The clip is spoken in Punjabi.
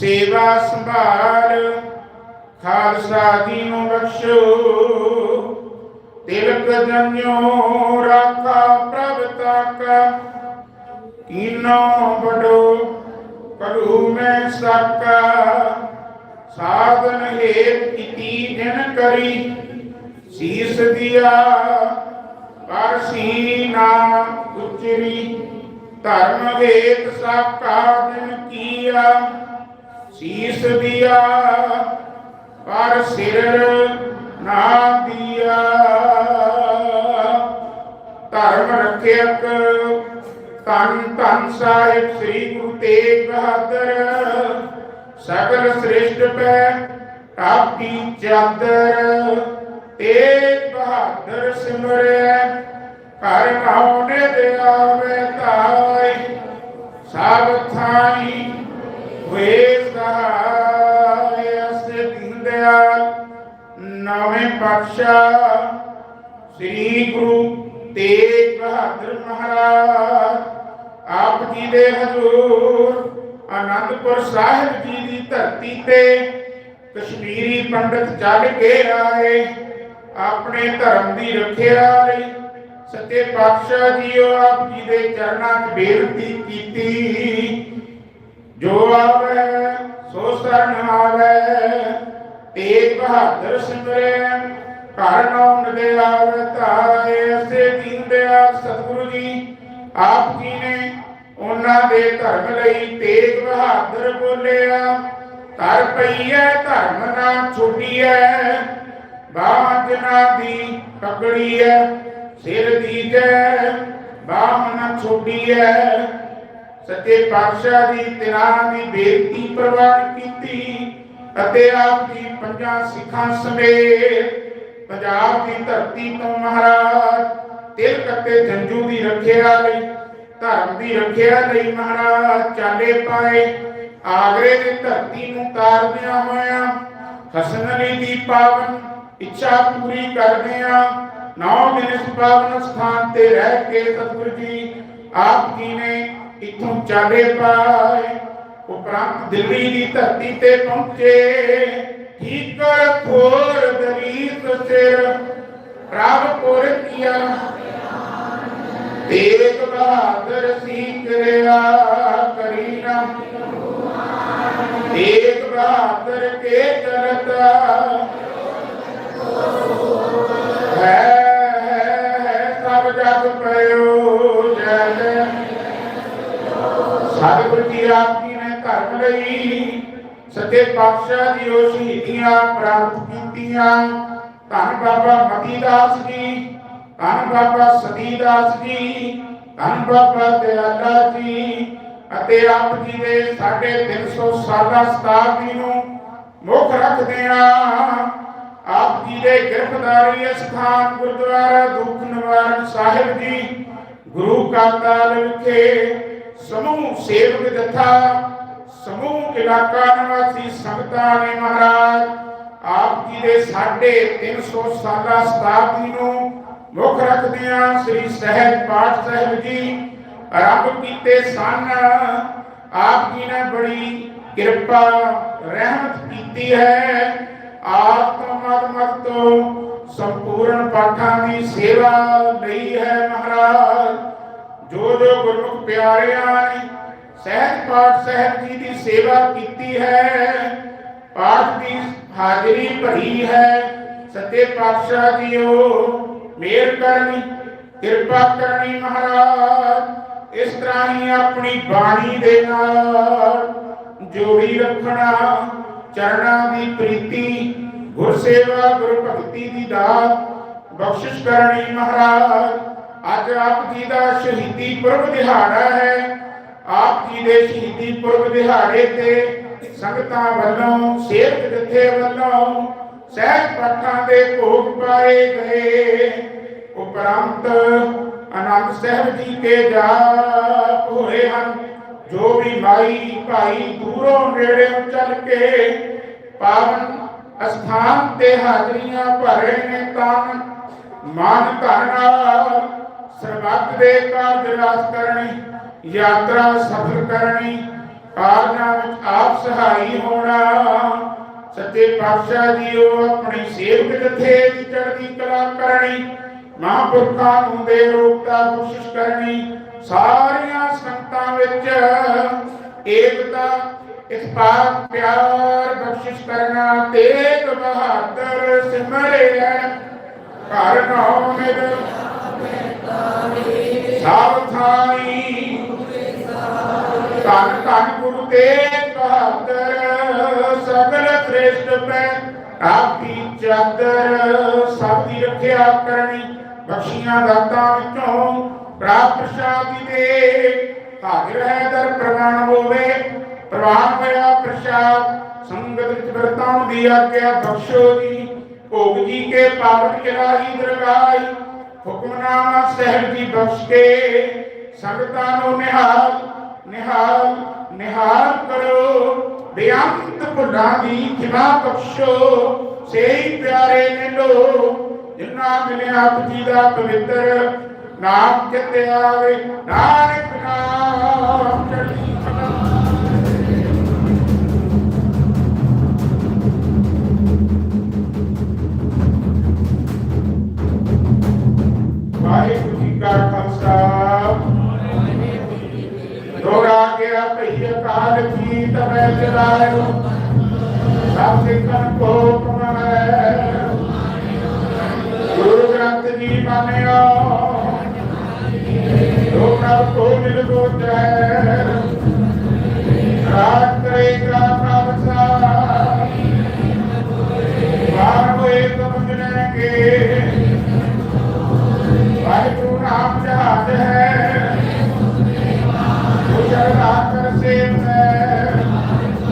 ਸੇਵਾ ਸੰਭਾਲ, ਖਾਲਸਾ ਜੀ ਬਖਸ਼ੋ। ਤਿਲਕ ਜਨਿਓ ਰਾਖਾ ਪ੍ਰਭ ਤਾਕਾ। ਕੀਨੋ ਬਡੋ ਕਲੂ ਮੈਂ ਸਾਕਾ। ਸਾਧਨ ਹੇਤ ਕੀਤੀ ਜਨ ਕਰੀ, ਸੀਸ ਦਿਆ। ਪਰ ਸੀਨਾ ਉਚਰੀ, ਧਰਮ ਹੇਤ ਸਾਕਾ ਦਿਨ ਕੀਆ। ਸੀਸ ਦਿਆ, ਪਰ ਸਿਰ ਨਾ ਦਿਆ। ਧਰਮ ਰੱਖਿਅਕ ਧੰਨ ਧੰਨ ਸਾਹਿਬ ਸ੍ਰੀ ਗੁਰੂ ਤੇਗ ਬਹਾਦਰ। ਸਗਲ ਸ਼੍ਰਿਸ਼ਟ ਪੈ ਟਾਪੀ ਚਾਦਰ। ਤੇਗ ਬਹਾਦਰ ਸਿਮਰੈ ਘਰ ਨਾਉਨੇ ਦੇ ਆਵੇ ਤਾਈ ਸਭ ਥਾਈ ਹੋਏ ਨਵੇਂ ਪਾਤਸ਼ਾਹ, ਸ੍ਰੀ ਗੁਰੂ ਤੇਗ ਬਹਾਦਰ ਮਹਾਰਾਜ, ਆਪ ਜੀ ਦੇ ਹਜ਼ੂਰ ਆਨੰਦਪੁਰ ਸਾਹਿਬ ਜੀ ਦੀ ਧਰਤੀ ਤੇ ਕਸ਼ਮੀਰੀ ਪੰਡਤ ਚੱਲ ਕੇ ਆਏ, ਆਪਣੇ ਧਰਮ ਦੀ ਰੱਖਿਆ ਲਈ ਸੱਚੇ ਪਾਤਸ਼ਾਹ ਜੀਓ ਆਪ ਜੀ ਦੇ ਚਰਨਾਂ 'ਚ ਬੇਨਤੀ ਕੀਤੀ। ਜੋ ਆਵੇ, ਸੋ ਸਰਨ ਆਵੇ। ਤੇਗ ਬਹਾਦਰ ਸਿਮਰੇ, ਘਰ ਨਾਮ ਦੇ ਆਵੇ ਤਾਏ ਅਸੇ ਦੀਂਦੇ ਆ ਸਤਿਗੁਰੂ ਜੀ, ਆਪ ਜੀ ਨੇ ਉਹਨਾਂ ਦੇ ਧਰਮ ਲਈ ਤੇਗ ਬਹਾਦਰ ਬੋਲਿਆ, ਧਰ ਪਈਐ, ਧਰਮ ਨਾ ਛੁੱਟੀਐ ਬਾਹ ਜਨਾ ਦੀ ਪਕੜੀਐ, ਸਿਰ ਦੀਜੈ ਬਾਹ ਨਾ ਛੁੱਟੀਐ। ਸੱਚੇ ਪਾਤਸ਼ਾਹ ਦੀ ਤਿਰਾਂ ਦੀ ਬੇਨਤੀ ਪ੍ਰਵਾਨ ਕੀਤੀ। ਅਤੇ ਆਪ ਜੀ ਪੰਜਾਂ ਸਿੱਖਾਂ ਸਮੇਤ ਪੰਜਾਬ ਦੀ ਧਰਤੀ ਤੋਂ ਮਹਾਰਾਜ, ਤਿਲਕ ਅਤੇ ਜੰਜੂ ਦੀ ਰੱਖਿਆ ਲਈ, ਧਰਮ ਦੀ ਰੱਖਿਆ ਲਈ ਮਹਾਰਾਜ, ਚਾਲੇ ਪਾਏ, ਆਗਰੇ ਦੀ ਧਰਤੀ ਨੂੰ ਤਾਰਦਿਆਂ ਹੋਇਆਂ ਹਸਨ ਅਲੀ ਦੀ ਪਾਵਨ ਇੱਛਾ ਪੂਰੀ ਕਰਦਿਆਂ, ਨੌ ਦਿਨ ਇਸ ਪਾਵਨ ਸਥਾਨ ਤੇ ਰਹਿ ਕੇ ਸਤਿਗੁਰੂ ਜੀ ਆਪ ਜੀ ਨੇ ਇਥੋਂ ਚਾਲੇ ਪਾਏ। ਉਪਰੰਤ ਦਿੱਲੀ ਦੀ ਧਰਤੀ ਤੇ ਪਹੁੰਚੇ, ਠੀਕਰ ਖੋਰ ਦਰੀਸ ਸਿਰ, ਪ੍ਰਭ ਪੁਰ ਕੀਆ ਤੇਗ ਬਹਾਦਰ ਸੀ ਕਰਿਆ ਕਰੀਨਾ। ਤੇਗ ਬਹਾਦਰ ਕੇ ਚਰਤਾ। ਹੈ, ਸਭ ਜਗ ਪਇਓ ਜੈ ਜੈ ਸਤਿਗੁਰੂ ਆਪ ਸੱਚੇ ਪਾਤਸ਼ਾਹ ਦੀ ਉਹ ਸ਼ਹੀਦੀਆਂ ਪ੍ਰਾਪਤ ਕੀਤੀਆਂ। ਧੰਨ ਬਾਬਾ ਮਤੀਦਾਸ ਜੀ, ਧੰਨ ਬਾਬਾ ਸਤੀਦਾਸ ਜੀ, ਧੰਨ ਬਾਬਾ ਦਿਆਲਾ ਜੀ ਅਤੇ ਆਪ ਜੀ ਦੇ 350 ਸਾਲਾ ਸ਼ਤਾਬਦੀ ਨੂੰ ਮੁੱਖ ਰੱਖਦਿਆਂ ਆਪ ਜੀ ਦੇ ਗ੍ਰਿਫਤਾਰੀ ਸਥਾਨ ਗੁਰਦੁਆਰਾ ਦੁੱਖ ਨਿਵਾਰਨ ਸਾਹਿਬ ਜੀ, ਗੁਰੂ ਕਾ ਤਾਲ ਵਿਖੇ ਸਮੂਹ ਸੇਵਕ ਜਥਾ ਇਲਾਕਾ ਨਿਵਾਸੀ ਸੰਗਤਾਂ ਨੇ ਮਹਾਰਾਜ, ਆਪ ਜੀ ਦੇ 350 ਸਾਲਾ ਸ਼ਤਾਬਦੀ ਨੂੰ ਮੁੱਖ ਰੱਖਦਿਆਂ ਸ੍ਰੀ ਸਹਿਜ ਪਾਠ ਸਾਹਿਬ ਜੀ ਆਰੰਭ ਕੀਤੇ ਸਨ। ਆਪ ਜੀ ਨੇ ਬੜੀ ਕਿਰਪਾ, ਰਹਿਮਤ ਕੀਤੀ ਹੈ। ਆਪ ਤੋਂ ਮਤ ਮਤ ਤੋਂ ਸੰਪੂਰਨ ਪਾਠਾਂ ਦੀ ਸੇਵਾ ਲਈ ਹੈ ਮਹਾਰਾਜ। ਜੋ ਜੋ ਗੁਰਮੁਖ ਪਿਆਰਿਆਂ ਨੇ ਸਹਿਜ ਪਾਠ ਸਾਹਿਬ ਜੀ ਦੀ ਸੇਵਾ ਕੀਤੀ ਹੈ ਪਾਠ ਦੀ ਹਾਜ਼ਰੀ ਭਰੀ ਹੈ ਸੱਚੇ ਪਾਤਸ਼ਾਹ ਜੀਓ ਮੇਰ ਕਰਨੀ ਕਿਰਪਾ ਕਰਨੀ ਮਹਾਰਾਜ ਇਸ ਤਰ੍ਹਾਂ ਹੀ ਆਪਣੀ ਬਾਣੀ ਦੇ ਨਾਲ ਜੋੜੀ ਰੱਖਣਾ ਚਰਨਾਂ ਦੀ ਪ੍ਰੀਤੀ ਗੁਰਸੇਵਾ ਗੁਰ ਭਗਤੀ ਦੀ ਦਾਤ ਬਖਸ਼ਿਸ਼ ਕਰਨੀ ਮਹਾਰਾਜ ਅੱਜ ਆਪ ਜੀ ਦਾ ਸ਼ਹੀਦੀ ਪੁਰਬ ਦਿਹਾੜਾ ਹੈ ਆਪ ਜੀ ਦੇ ਸ਼ਹੀਦੀ ਪੁਰਬ ਦਿਹਾੜੇ ਤੇ ਸੰਗਤਾਂ ਵੱਲੋਂ ਸੇਵਕ ਜਥੇ ਵੱਲੋਂ, ਸਹਿਜ ਪਾਠਾਂ ਦੇ ਭੋਗ ਪਾਏ ਗਏ। ਉਪਰੰਤ ਆਨੰਦ ਸਾਹਿਬ ਜੀ ਕੇ ਜਾਪ ਹੋਏ ਹਨ। ਜੋ ਵੀ ਮਾਈ ਭਾਈ ਦੂਰੋਂ ਨੇੜਿਓਂ ਚੱਲ ਕੇ ਪਾਵਨ ਅਸਥਾਨ ਤੇ ਹਾਜ਼ਰੀਆਂ ਭਰੇ ਨੇ ਤਾਂ ਮਨ ਧਨ ਸਰਬੱਤ ਦੇ ਕਾਰਜ ਰਾਸ ਕਰਨੀ ਯਾਤਰਾ ਸਫਲ ਕਰਨੀ, ਕਾਰਨਾਂ ਵਿੱਚ ਆਪ ਸਹਾਈ ਹੋਣਾ। ਸੱਚੇ ਪਾਤਸ਼ਾਹ ਜੀ ਉਹ ਆਪਣੀ ਸੇਵਕ ਜਥੇ ਦੀ ਚੜ੍ਹਦੀ ਕਲਾ ਕਰਨੀ, ਮਹਾਂਪੁਰਖਾਂ ਨੂੰ ਦੇ ਰੋਗਤਾ ਕੋਸ਼ਿਸ਼ ਕਰਨੀ, ਸਾਰੀਆਂ ਸੰਗਤਾਂ ਵਿੱਚ ਏਕਤਾ ਇਤਪਾਕ ਪਿਆਰ ਬਖਸ਼ਿਸ਼ ਕਰਨਾ, ਤੇਗ ਬਹਾਦਰ ਸਿਮਰਿਆ ਘਰ ਨੌ ਮਿਲ ਸਭ ਧੰਨ ਧੰਨ ਗੁਰੂ ਤੇਗ ਬਹਾਦਰ, ਸਗਲ ਸ੍ਰੇਸ਼ਟ ਪੈ ਆਪੀ ਚਾਦਰ, ਸਭ ਦੀ ਰੱਖਿਆ ਕਰਨੀ ਬਖਸ਼ੀਆਂ ਦਾਤਾਂ ਵਿੱਚੋਂ ਪ੍ਰਾਪ ਪ੍ਰਸ਼ਾਦੀ ਦੇ। ਹਾਜ਼ਰ ਹੈ ਦਰ ਪ੍ਰਵਾਨ ਹੋਵੇ, ਪ੍ਰਵਾਨ ਹੋਇਆ ਪ੍ਰਸ਼ਾਦ, ਸੰਗਤ ਵਿੱਚ ਵਰਤਾਉਣ ਦੀ ਆਗਿਆ ਬਖਸ਼ੋ ਜੀ। ਭੋਗ ਜੀ ਕੇ ਪਾਵਨ ਕਿਰਾਹੀ ਦਰਗਾਹੀ, ਹੁਕਮਨਾਮਾ ਸਹਿਬ ਜੀ ਬਖਸ਼ ਕੇ ਸੰਗਤਾਂ ਨੂੰ ਨਿਹਾਲ। ਨਿਹਾਲ ਨਿਹਾਲ ਕਰੋ, ਬੇਅੰਤ ਭੁੱਲਾਂ ਦੀ ਖਿਮਾ ਬਖਸ਼ੋ। ਸੇਈ ਪਿਆਰੇ ਨੇ ਜਿਨ੍ਹਾਂ ਮਿਲਿਆ ਆਪ ਜੀ ਦਾ ਪਵਿੱਤਰ ਨਾਮ ਚਿੱਤੇ ਆਵੇ, ਨਾਨਕ ਨਾਮ ਚੜ੍ਹਦੀ Thank you.